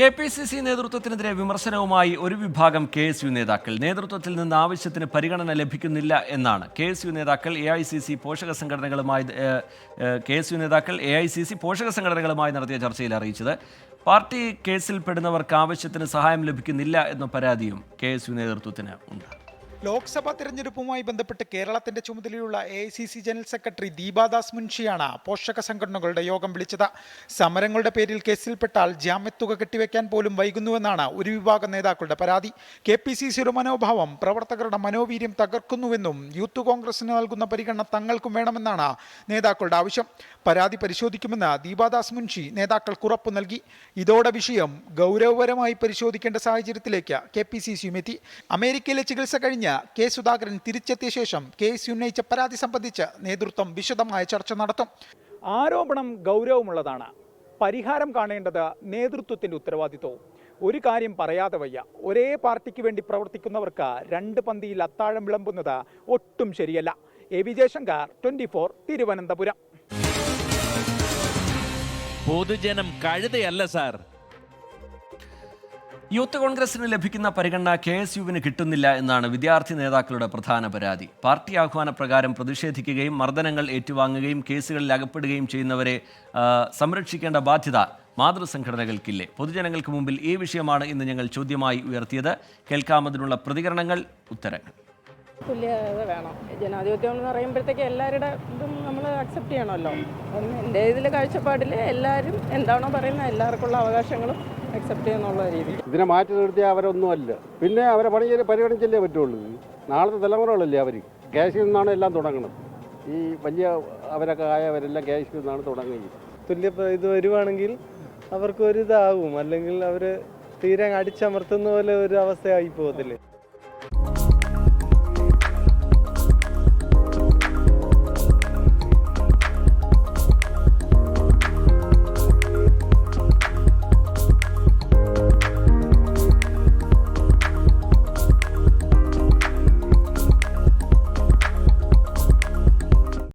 K P C C നേതൃത്വത്തിനെതിരെ വിമർശനവുമായി ഒരു വിഭാഗം കെ എസ് യു നേതാക്കൾ. നേതൃത്വത്തിൽ നിന്ന് ആവശ്യത്തിന് പരിഗണന ലഭിക്കുന്നില്ല എന്നാണ് കെ എസ് യു നേതാക്കൾ എ ഐ സി സി പോഷക സംഘടനകളുമായി കെ എസ് യു നേതാക്കൾ എ ഐ സി സി പോഷക സംഘടനകളുമായി നടത്തിയ ചർച്ചയിൽ അറിയിച്ചത്. പാർട്ടി കേസിൽപ്പെടുന്നവർക്ക് ആവശ്യത്തിന് സഹായം ലഭിക്കുന്നില്ല എന്ന പരാതിയും കെ എസ് യു നേതൃത്വത്തിന് ഉണ്ട്. ലോക്സഭാ തെരഞ്ഞെടുപ്പുമായി ബന്ധപ്പെട്ട് കേരളത്തിന്റെ ചുമതലയുള്ള എ ജനറൽ സെക്രട്ടറി ദീപാദാസ് മുൻഷിയാണ് പോഷക സംഘടനകളുടെ യോഗം വിളിച്ചത്. സമരങ്ങളുടെ പേരിൽ കേസിൽപ്പെട്ടാൽ ജാമ്യത്തുക കെട്ടിവെക്കാൻ പോലും വൈകുന്നുവെന്നാണ് ഒരു വിഭാഗം നേതാക്കളുടെ പരാതി. കെ പി സി സിയുടെ മനോഭാവം പ്രവർത്തകരുടെ മനോവീര്യം തകർക്കുന്നുവെന്നും യൂത്ത് കോൺഗ്രസിന് നൽകുന്ന പരിഗണന തങ്ങൾക്കും വേണമെന്നാണ് നേതാക്കളുടെ ആവശ്യം. പരാതി പരിശോധിക്കുമെന്ന് ദീപാദാസ് മുൻഷി നേതാക്കൾക്ക് ഉറപ്പു നൽകി. ഇതോടെ വിഷയം ഗൗരവപരമായി പരിശോധിക്കേണ്ട സാഹചര്യത്തിലേക്ക് കെ പി സി സിയും എത്തി. അമേരിക്കയിലെ ചികിത്സ കഴിഞ്ഞ് കെ സുധാകരൻ തിരിച്ചെത്തിയ ശേഷം കേസ് ഉന്നയിച്ച പരാതി സംബന്ധിച്ച് നേതൃത്വം വിശദമായ ചർച്ച നടത്തും. ആരോപണം ഗൗരവമുള്ളതാണ്. പരിഹാരം കാണേണ്ടത് നേതൃത്വത്തിന്റെ ഉത്തരവാദിത്വവും. ഒരു കാര്യം പറയാതെ വയ്യ. ഒരേ പാർട്ടിക്ക് വേണ്ടി പ്രവർത്തിക്കുന്നവർക്ക് രണ്ട് പന്തിയിൽ അത്താഴം വിളമ്പുന്നത് ഒട്ടും ശരിയല്ല. A V Jayasankar twenty four Thiruvananthapuram. പൊതുജനം കഴുതയല്ല സാർ. യൂത്ത് കോൺഗ്രസിന് ലഭിക്കുന്ന പരിഗണന കെ എസ് യുവിന് കിട്ടുന്നില്ല എന്നാണ് വിദ്യാർത്ഥി നേതാക്കളുടെ പ്രധാന പരാതി. പാർട്ടി ആഹ്വാന പ്രകാരം പ്രതിഷേധിക്കുകയും മർദ്ദനങ്ങൾ ഏറ്റുവാങ്ങുകയും കേസുകളിൽ അകപ്പെടുകയും ചെയ്യുന്നവരെ സംരക്ഷിക്കേണ്ട ബാധ്യത മാതൃസംഘടനകൾക്കില്ലേ? പൊതുജനങ്ങൾക്ക് മുമ്പിൽ ഈ വിഷയമാണ് ഇന്ന് ഞങ്ങൾ ചോദ്യമായി ഉയർത്തിയത്. കേൾക്കാമതിനുള്ള പ്രതികരണങ്ങൾ ഉത്തരങ്ങൾ. തുല്യത വേണം. ജനാധിപത്യം എന്ന് പറയുമ്പോഴത്തേക്ക് എല്ലാവരുടെ ഇതും നമ്മൾ അക്സെപ്റ്റ് ചെയ്യണമല്ലോ. എന്റെ ഇതിൽ കാഴ്ചപ്പാടിൽ എല്ലാവരും എന്താണോ പറയുന്നത് എല്ലാവർക്കുള്ള അവകാശങ്ങളും അക്സെപ്റ്റ് ചെയ്യുന്നുള്ള രീതി ഇതിനെ മാറ്റി നിർത്തിയ അവരൊന്നുമല്ല. പിന്നെ അവരെ പണി ചെയ്ത് പരിഗണിച്ചല്ലേ പറ്റുള്ളൂ. നാളത്തെ തലമുറകളല്ലേ അവർ ക്യാഷിൽ നിന്നാണ് എല്ലാം തുടങ്ങുന്നത് ഈ വലിയ അവരൊക്കെ ആയവരെല്ലാം ക്യാഷിൽ നിന്നാണ് തുടങ്ങുന്നത്. തുല്യ ഇത് വരുവാണെങ്കിൽ അവർക്ക് ഒരു ഇതാവും. അല്ലെങ്കിൽ അവർ തീരെ അടിച്ചമർത്തുന്ന പോലെ ഒരു അവസ്ഥയായി പോകത്തില്ലേ?